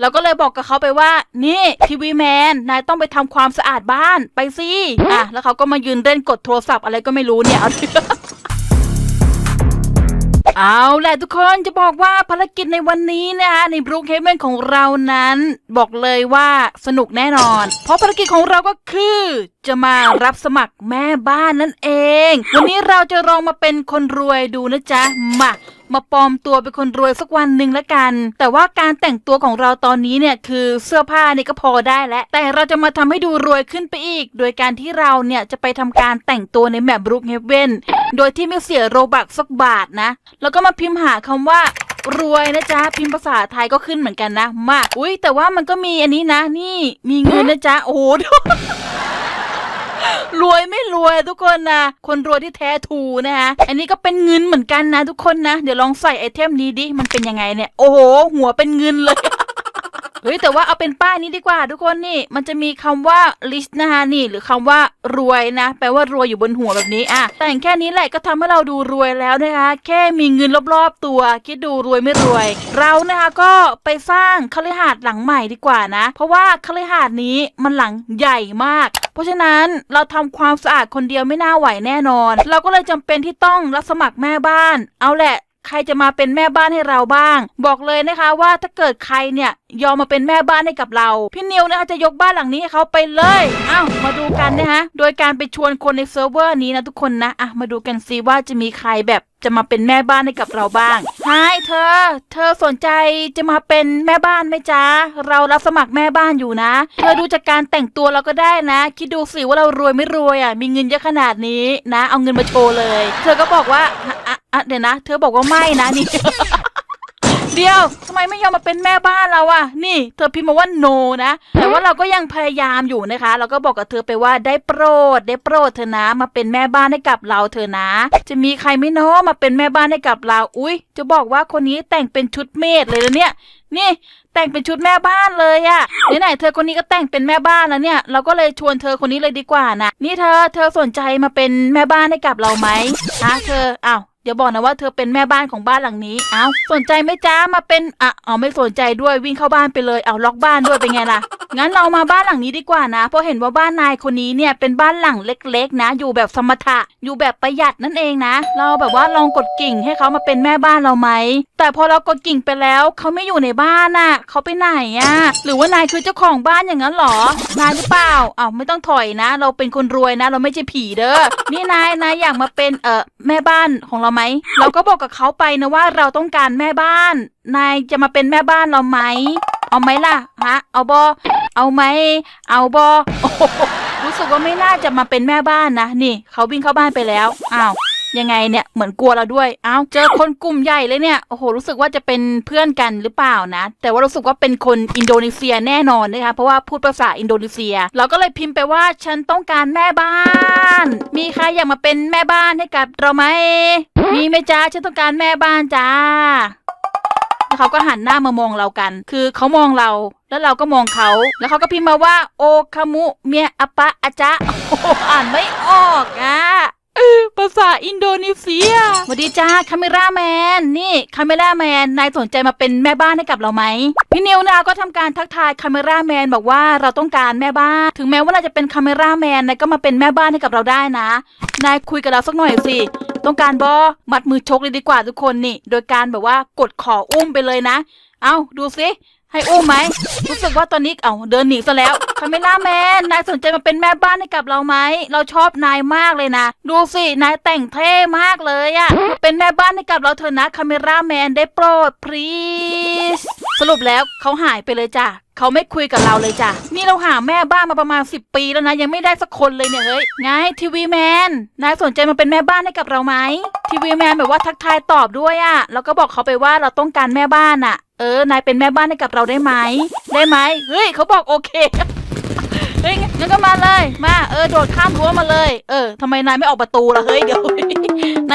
เราก็เลยบอกกับเขาไปว่า นี่ทีวีแมนนายต้องไปทำความสะอาดบ้านไปสิอะแล้วเขาก็มายืนเล่นกดโทรศัพท์อะไรก็ไม่รู้เนี่ยเอาแหละทุกคนจะบอกว่าภารกิจในวันนี้นะคะในบรูคเฮเ e นของเรานั้น บอกเลยว่าสนุกแน่นอน เพราะภารกิจของเราก็คือ จะมารับสมัครแม่บ้านนั่นเอง วันนี้เราจะลองมาเป็นคนรวยดูนะจ๊ะมา มาปลอมตัวเป็นคนรวยสักวันหนึ่งละกัน แต่ว่าการแต่งตัวของเราตอนนี้เนี่ยคือเสื้อผ้านี่ก็พอได้แล้ว แต่เราจะมาทำให้ดูรวยขึ้นไปอีก โดยการที่เราเนี่ยจะไปทำการแต่งตัวในแมปบรูคเฮเ e นโดยที่ไม่เสียโรบักสักบาทนะ แล้วก็มาพิมพ์หาคำว่ารวยนะจ๊ะพิมพ์ภาษาไทยก็ขึ้นเหมือนกันนะ มาก อุ้ยแต่ว่ามันก็มีอันนี้นะ นี่มีเงินนะจ๊ะโอ้โห รวยไม่รวยทุกคนนะ คนรวยที่แท้ทูนะคะอันนี้ก็เป็นเงินเหมือนกันนะทุกคนนะ เดี๋ยวลองใส่ไอเทมนี้ดิ มันเป็นยังไงเนี่ย โอ้โห หัวเป็นเงินเลย เฮ้ยแต่ว่าเอาเป็นป้ายนี้ดีกว่า ทุกคนนี่ มันจะมีคำว่า list นะคะนี่ หรือคำว่ารวยนะ แปลว่ารวยอยู่บนหัวแบบนี้อะแต่งแค่นี้แหละก็ทำให้เราดูรวยแล้วนะคะ แค่มีเงินรอบๆตัว คิดดูรวยไม่รวย เรานะคะก็ไปสร้างคฤหาสน์หลังใหม่ดีกว่านะ เพราะว่าคฤหาสน์นี้มันหลังใหญ่มาก เพราะฉะนั้นเราทำความสะอาดคนเดียวไม่น่าไหวแน่นอน เราก็เลยจำเป็นที่ต้องรับสมัครแม่บ้าน เอาแหละ ใครจะมาเป็นแม่บ้านให้เราบ้าง บอกเลยนะคะว่าถ้าเกิดใครเนี่ยยอมมาเป็นแม่บ้านให้กับเรา พี่นิวนะคะจะยกบ้านหลังนี้ให้เขาไปเลยเอ้ามาดูกันนะฮะโดยการไปชวนคนในเซิร์ฟเวอร์นี้นะทุกคนนะอะมาดูกันซิว่าจะมีใครแบบจะมาเป็นแม่บ้านให้กับเราบ้างไฮเธอ เธอสนใจจะมาเป็นแม่บ้านไหมจ๊ะ เรารับสมัครแม่บ้านอยู่นะ เธอดูจากการแต่งตัวเราก็ได้นะ คิดดูสิว่าเรารวยไม่รวยอะ มีเงินเยอะขนาดนี้นะ เอาเงินมาโชว์เลย เธอก็บอกว่า อะเดี๋ยวนะ เธอบอกว่าไม่นะนี่ เดียวทำไมไม่ยอมมาเป็นแม่บ้านเราอะนี่ เธอพิมพ์มาว่า no นะ แต่ว่าเราก็ยังพยายามอยู่นะคะ เราก็บอกกับเธอไปว่าได้โปรด ได้โปรดเธอนะ มาเป็นแม่บ้านให้กับเราเธอนะ จะมีใครไม่เนาะมาเป็นแม่บ้านให้กับเรา อุ้ยจะบอกว่าคนนี้แต่งเป็นชุดเมดเลยนะเนี่ย นี่ แต่งเป็นชุดแม่บ้านเลยอะไหนๆเธอคนนี้ก็แต่งเป็นแม่บ้านแล้วเนี่ย เราก็เลยชวนเธอคนนี้เลยดีกว่านะ นี่เธอ เธอสนใจมาเป็นแม่บ้านให้กับเราไหมฮะเธออ้าว อย่าบอกนะว่าเธอเป็นแม่บ้านของบ้านหลังนี้ เอ้าสนใจไหมจ้ามาเป็นอะอ๋อไม่สนใจด้วยวิ่งเข้าบ้านไปเลยเอาล็อกบ้านด้วยเป็นไงล่ะงั้นเรามาบ้านหลังนี้ดีกว่านะ เพราะเห็นว่าบ้านนายคนนี้เนี่ยเป็นบ้านหลังเล็ก ๆ นะ อยู่แบบสมถะ อยู่แบบประหยัดนั่นเองนะ เราแบบว่าลองกดกิ่งให้เขามาเป็นแม่บ้านเราไหม แต่พอเรากดกิ่งไปแล้วเขาไม่อยู่ในบ้านน่ะเขาไปไหนอะหรือว่านายคือเจ้าของบ้านอย่างนั้นหรอนายหรือเปล่าอ้าวไม่ต้องถอยนะ เราเป็นคนรวยนะ เราไม่ใช่ผีเด้อนี่นายนายอยากมาเป็นเออแม่บ้านของเราไหมเราก็บอกกับเขาไปนะว่าเราต้องการแม่บ้าน นายจะมาเป็นแม่บ้านเราไหม เอาไหมล่ะฮะ เอาบอเอาไหม เอาบอโอ้โหรู้สึกว่าไม่น่าจะมาเป็นแม่บ้านนะ นี่ เขาวิ่งเข้าบ้านไปแล้ว อ้าว ยังไงเนี่ยเหมือนกลัวเราด้วย เอ้าเจอคนกลุ่มใหญ่เลยเนี่ย โอ้โห รู้สึกว่าจะเป็นเพื่อนกันหรือเปล่านะ แต่ว่ารู้สึกว่าเป็นคนอินโดนีเซียแน่นอนนะคะ เพราะว่าพูดภาษาอินโดนีเซีย เราก็เลยพิมพ์ไปว่าฉันต้องการแม่บ้าน มีใครอยากมาเป็นแม่บ้านให้กับเราไหม มีไหมจ้าฉันต้องการแม่บ้านจ้าแล้วเขาก็หันหน้ามามองเรากัน คือเขามองเรา แล้วเราก็มองเขา แล้วเขาก็พิมพ์มาว่า โอคามุ เมียอปะอาจะอ่านไม่ออกอะ ภาษาอินโดนีเซียสวัสดีจ้าคาเมราแมนนี่คาเมราแมนนายสนใจมาเป็นแม่บ้านให้กับเราไหมพี่นิวนะก็ทำการทักทายคาเมราแมนบอกว่าเราต้องการแม่บ้าน ถึงแม้ว่านายจะเป็นคาเมราแมนนายก็มาเป็นแม่บ้านให้กับเราได้นะ นายคุยกับเราสักหน่อยสิต้องการบอมัดมือชกเลยดีกว่าทุกคนนี่ โดยการแบบว่ากดขออุ้มไปเลยนะ เอาดูสิ ให้อุ้มไหมรู้สึกว่าตอนนี้เอาเดินหนีซะแล้วคาเมล่าแมนนายสนใจมาเป็นแม่บ้านให้กับเราไหมเราชอบนายมากเลยนะ ดูสินายแต่งเท่มากเลยอะมาเป็นแม่บ้านให้กับเราเถอะนะคาเมล่าแมนได้โปรด please สรุปแล้วเขาหายไปเลยจ้ะ เขาไม่คุยกับเราเลยจ้ะ นี่เราหาแม่บ้านมาประมาณ 10 ปีแล้วนะ ยังไม่ได้สักคนเลยเนี่ยเฮ้ยไงทีวีแมนนายสนใจมาเป็นแม่บ้านให้กับเราไหมทีวีแมนแบบว่าทักทายตอบด้วยอะแล้วก็บอกเขาไปว่าเราต้องการแม่บ้านอะเออนายเป็นแม่บ้านให้กับเราได้ไหมได้ไหมเฮ้ยเขาบอกโอเคเฮ้ยงั้นก็มาเลย มา เออ โดดข้ามรั้วมาเลย เออทำไมนายไม่ออกประตูล่ะ เฮ้ย เดี๋ยว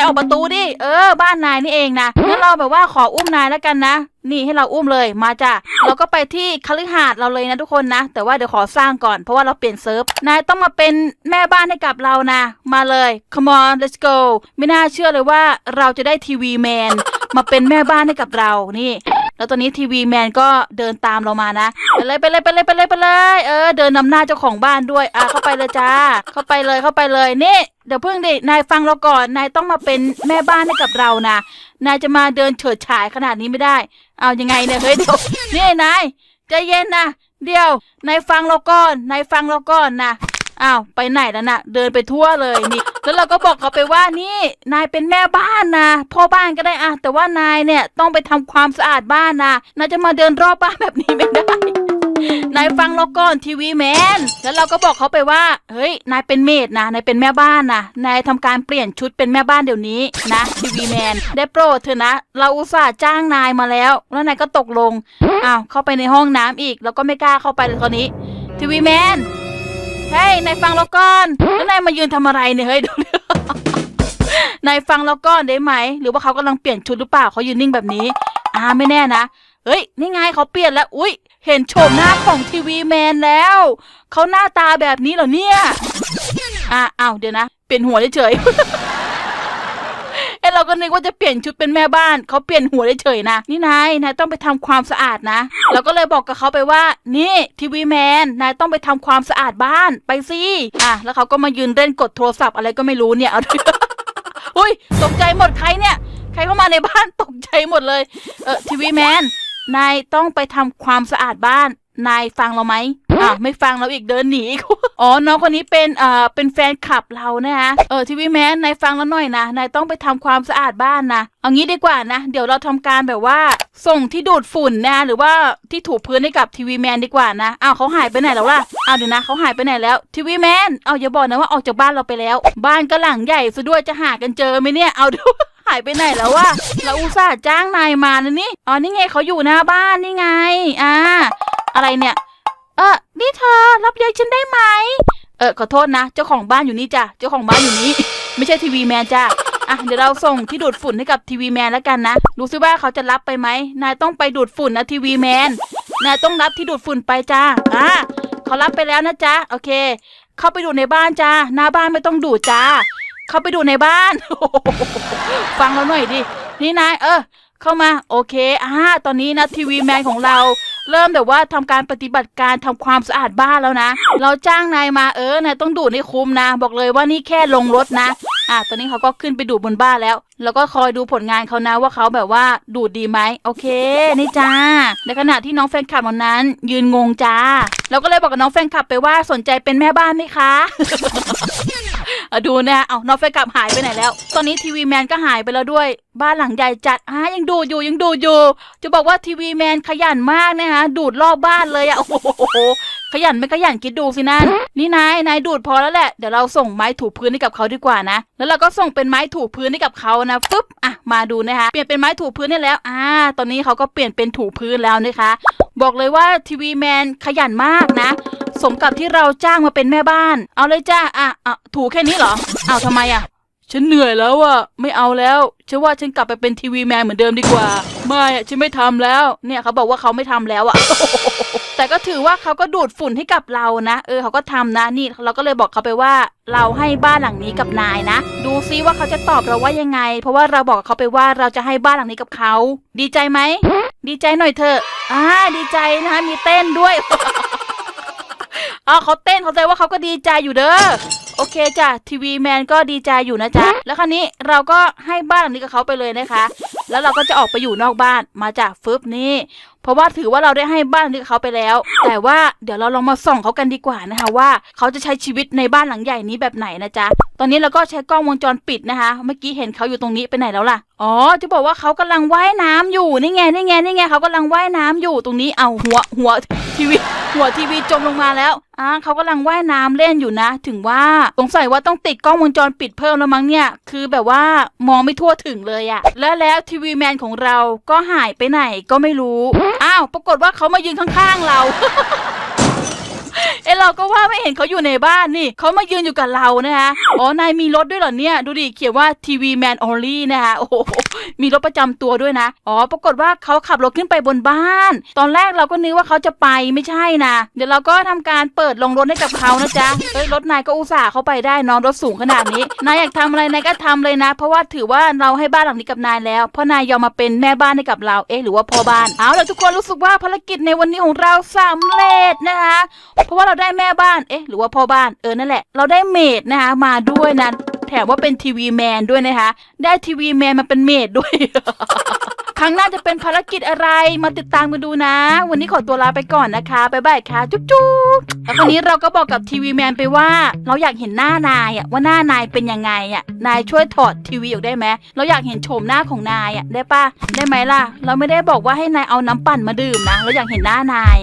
ออกประตูดิ เออ บ้านนายนี่เองนะงั้นเราแบบว่าขออุ้มนายแล้วกันนะ นี่ให้เราอุ้มเลยมาจ้ะเราก็ไปที่คฤหาสน์เราเลยนะทุกคนนะ แต่ว่าเดี๋ยวขอสร้างก่อนเพราะว่าเราเปลี่ยนเซิร์ฟ นายต้องมาเป็นแม่บ้านให้กับเรานะ มาเลย come on let's go ไม่น่าเชื่อเลยว่าเราจะได้ทีวีแมนมาเป็นแม่บ้านให้กับเรานี่แล้วตอนนี้ทีวีแมนก็เดินตามเรามานะไปเลยไปเลยไปเลยไปเลยไปเลย เออ เดินนำหน้าเจ้าของบ้านด้วย อะเข้าไปเลยจ้า เข้าไปเลยเข้าไปเลยนี่ เดี๋ยวเพิ่งดินายฟังเราก่อน นายต้องมาเป็นแม่บ้านให้กับเรานะ นายจะมาเดินเฉิดฉายขนาดนี้ไม่ได้ เอายังไงเนี่ยเฮ้ยเดี๋ยวนี่นายใจเย็นนะ เดี๋ยว นายฟังเราก่อน นายฟังเราก่อนนะอ้าวไปไหนแล้วนะเดินไปทั่วเลยนี่ แล้วเราก็บอกเขาไปว่านี่นายเป็นแม่บ้านนะพ่อบ้านก็ได้อะแต่ว่านายเนี่ยต้องไปทำความสะอาดบ้านนะนายจะมาเดินรอบบ้านแบบนี้ไม่ได้ นายฟังเราก่อนทีวีแมน แล้วเราก็บอกเขาไปว่า เฮ้ย นายเป็นเมดนะ นายเป็นแม่บ้านนะ นายทำการเปลี่ยนชุดเป็นแม่บ้านเดี๋ยวนี้นะทีวีแมน ได้โปรดเถอะนะ เราอุตส่าห์จ้างนายมาแล้ว แล้วนายก็ตกลง อ้าว เข้าไปในห้องน้ำอีก แล้วก็ไม่กล้าเข้าไปเลยตอนนี้ทีวีแมน เฮ้ย นายฟังเราก่อน แล้วนายมายืนทำอะไรเนี่ย เฮ้ยดูนายฟังเราก่อนได้ไหม หรือว่าเขากำลังเปลี่ยนชุดหรือเปล่าเขายืนนิ่งแบบนี้ อ่า ไม่แน่นะ เฮ้ย นี่ไงเขาเปลี่ยนแล้ว อุ้ย เห็นโฉมหน้าของทีวีแมนแล้ว เขาหน้าตาแบบนี้เหรอเนี่ย อะอ้าวเดี๋ยวนะ เปลี่ยนหัวเฉยเอ้เราก็นึกว่าจะเปลี่ยนชุดเป็นแม่บ้านเขาเปลี่ยนหัวเฉยๆนะนี่นายนายต้องไปทำความสะอาดนะเราก็เลยบอกกับเขาไปว่า นี่ทีวีแมนนายต้องไปทำความสะอาดบ้านไปสิอะแล้วเขาก็มายืนเล่นกดโทรศัพท์อะไรก็ไม่รู้เนี่ยเอาอุ้ยตกใจหมดใครเนี่ย ใครเข้ามาในบ้านตกใจหมดเลย เออทีวีแมน นายต้องไปทำความสะอาดบ้าน นายฟังเราไหมอ่าไม่ฟังเราอีกเดินหนีอีก อ๋อ น้องคนนี้เป็นเอ่อเป็นแฟนคลับเรานะฮะเออทีวีแมนนายฟังเราหน่อยนะ นายต้องไปทำความสะอาดบ้านนะ เอางี้ดีกว่านะ เดี๋ยวเราทำการแบบว่า ส่งที่ดูดฝุ่นนะหรือว่าที่ถูพื้นให้กับทีวีแมนดีกว่านะ อ้าวเขาหายไปไหนแล้วล่ะ อ้าวเดี๋ยวนะเขาหายไปไหนแล้วทีวีแมน เอาอย่าบอกนะว่าออกจากบ้านเราไปแล้ว บ้านก็หลังใหญ่ซะด้วยจะหากันเจอไหมเนี่ย เอาดู หายไปไหนแล้ววะเราอุตส่าห์จ้างนายมานะนี่อ๋อนี่ไงเขาอยู่หน้าบ้านนี่ไง อ่า อะไรเนี่ย เออนี่เธอรับเลี้ยงฉันได้ไหมเออขอโทษนะ เจ้าของบ้านอยู่นี่จ้ะเจ้าของบ้านอยู่นี่ ไม่ใช่ทีวีแมนจ้ะอะเดี๋ยวเราส่งที่ดูดฝุ่นให้กับทีวีแมนแล้วกันนะดูซิว่าเขาจะรับไปไหมนายต้องไปดูดฝุ่นนะทีวีแมนนายต้องรับที่ดูดฝุ่นไปจ้าอ่าเขารับไปแล้วนะจ๊ะโอเค เข้าไปดูในบ้านจ้าหน้าบ้านไม่ต้องดูดจ้า เข้าไปดูในบ้าน ฟังเราหน่อยดิ นี่นายเออ เข้ามา โอเคอ่าตอนนี้นะทีวีแมนของเรา เริ่มแบบว่าทำการปฏิบัติการทำความสะอาดบ้านแล้วนะ เราจ้างนายมาเออนายต้องดูดให้คุ้มนะ บอกเลยว่านี่แค่ลงรถนะ อะตอนนี้เขาก็ขึ้นไปดูดบนบ้านแล้ว แล้วก็คอยดูผลงานเขานะว่าเขาแบบว่าดูดดีไหมโอเคนี่จ้าในขณะที่น้องแฟนคลับวันนั้น ยืนงงจ้าเราก็เลยบอกกับน้องแฟนคลับไปว่าสนใจเป็นแม่บ้านไหมคะดูนะเอาน้องแฟนคลับหายไปไหนแล้ว ตอนนี้ทีวีแมนก็หายไปแล้วด้วยบ้านหลังใหญ่จัดอะยังดูอยู่ยังดูอยู่ จะบอกว่าทีวีแมนขยันมากนะคะดูดรอบบ้านเลยอะโอ้โหขยันไม่ขยันคิดดูสินั่นนี่นายนายดูดพอแล้วแหละเดี๋ยวเราส่งไม้ถูพื้นให้กับเขาดีกว่านะแล้วเราก็ส่งเป็นไม้ถูพื้นให้กับเขานะฟึบอะมาดูนะคะเปลี่ยนเป็นไม้ถูพื้นได้แล้วอ่าตอนนี้เขาก็เปลี่ยนเป็นถูพื้นแล้วนะคะ บอกเลยว่าทีวีแมนขยันมากนะ สมกับที่เราจ้างมาเป็นแม่บ้าน เอาเลยจ้าอะอะถูแค่นี้เหรออ้าวทำไมอะ ฉันเหนื่อยแล้วอะไม่เอาแล้วฉันว่าฉันกลับไปเป็นทีวีแมนเหมือนเดิมดีกว่า ไม่อะฉันไม่ทำแล้ว เนี่ยเขาบอกว่าเขาไม่ทำแล้วอะ แต่ก็ถือว่าเขาก็ดูดฝุ่นให้กับเรานะ เออเขาก็ทำนะนี่เราก็เลยบอกเขาไปว่า เราให้บ้านหลังนี้กับนายนะ ดูซิว่าเขาจะตอบเราว่ายังไง เพราะว่าเราบอกเขาไปว่าเราจะให้บ้านหลังนี้กับเขา ดีใจไหม ดีใจหน่อยเถอะอ่าดีใจนะคะมีเต้นด้วยอ๋อเขาเต้นเขาใจว่าเขาก็ดีใจอยู่เด้อ โอเคจ้ะทีวีแมนก็ดีใจอยู่นะจ๊ะแล้วคราวนี้เราก็ให้บ้านหลังนี้กับเขาไปเลยนะคะแล้วเราก็จะออกไปอยู่นอกบ้านมาจากฟึบนี่เพราะว่าถือว่าเราได้ให้บ้านนี้เขาไปแล้ว แต่ว่าเดี๋ยวเราลองมาส่องเขากันดีกว่านะคะว่า เขาจะใช้ชีวิตในบ้านหลังใหญ่นี้แบบไหนนะจ๊ะตอนนี้เราก็ใช้กล้องวงจรปิดนะคะ เมื่อกี้เห็นเขาอยู่ตรงนี้ไปไหนแล้วล่ะอ๋อจะบอกว่าเขากำลังว่ายน้ำอยู่นี่ไงนี่ไงนี่ไงเขากำลังว่ายน้ำอยู่ตรงนี้เอาหัวหัวทีวีหัวทีวีจมลงมาแล้วอ่าเขากำลังว่ายน้ำเล่นอยู่นะ ถึงว่าสงสัยว่าต้องติดกล้องวงจรปิดเพิ่มแล้วมั้งเนี่ย คือแบบว่ามองไม่ทั่วถึงเลยอะและแล้วทีีวีแมนของเราก็หายไปไหนก็ไม่รู้ อ้าว ปรากฏว่าเขามายืนข้างๆเรา เอะเราก็ว่าไม่เห็นเขาอยู่ในบ้านนี่เขามายืนอยู่กับเรานะคะอ๋อนายมีรถด้วยเหรอเนี่ย ดูดิเขียนว่าทีวีแมนออลลี่นะคะโอ้โหมีรถประจำตัวด้วยนะอ๋อปรากฏว่าเขาขับรถขึ้นไปบนบ้าน ตอนแรกเราก็นึกว่าเขาจะไปไม่ใช่นะเดี๋ยวเราก็ทำการเปิดลงรถให้กับเขานะจ๊ะเฮ้ยรถนายก็อุตส่าห์เข้าไปได้น้องรถสูงขนาดนี้นายอยากทำอะไรนายก็ทำเลยนะ เพราะว่าถือว่าเราให้บ้านหลังนี้กับนายแล้วเพราะนายยอมมาเป็นแม่บ้านให้กับเราเอ๊ะหรือว่าพ่อบ้านเอาล่ะทุกคนรู้สึกว่าภารกิจในวันนี้ของเราสำเร็จนะคะเพราะว่าเราได้แม่บ้าน เอ๊ะ หรือว่าพ่อบ้าน เออ นั่นแหละ เราได้เมดนะคะ มาด้วยนะแถมว่าเป็นทีวีแมนด้วยนะคะ ได้ทีวีแมนมาเป็นเมดด้วย ครั้งหน้าจะเป็นภารกิจอะไร มาติดตามกันดูนะ วันนี้ขอตัวลาไปก่อนนะคะ บ๊ายบายค่ะ จุ๊บจุ๊บแล้วคนนี้เราก็บอกกับทีวีแมนไปว่า เราอยากเห็นหน้านายอะว่าหน้านายเป็นยังไงอะนายช่วยถอดทีวีออกได้ไหมเราอยากเห็นโฉมหน้าของนายอะได้ปะได้ไหมล่ะ เราไม่ได้บอกว่าให้นายเอาน้ำปั่นมาดื่มนะ เราอยากเห็นหน้านาย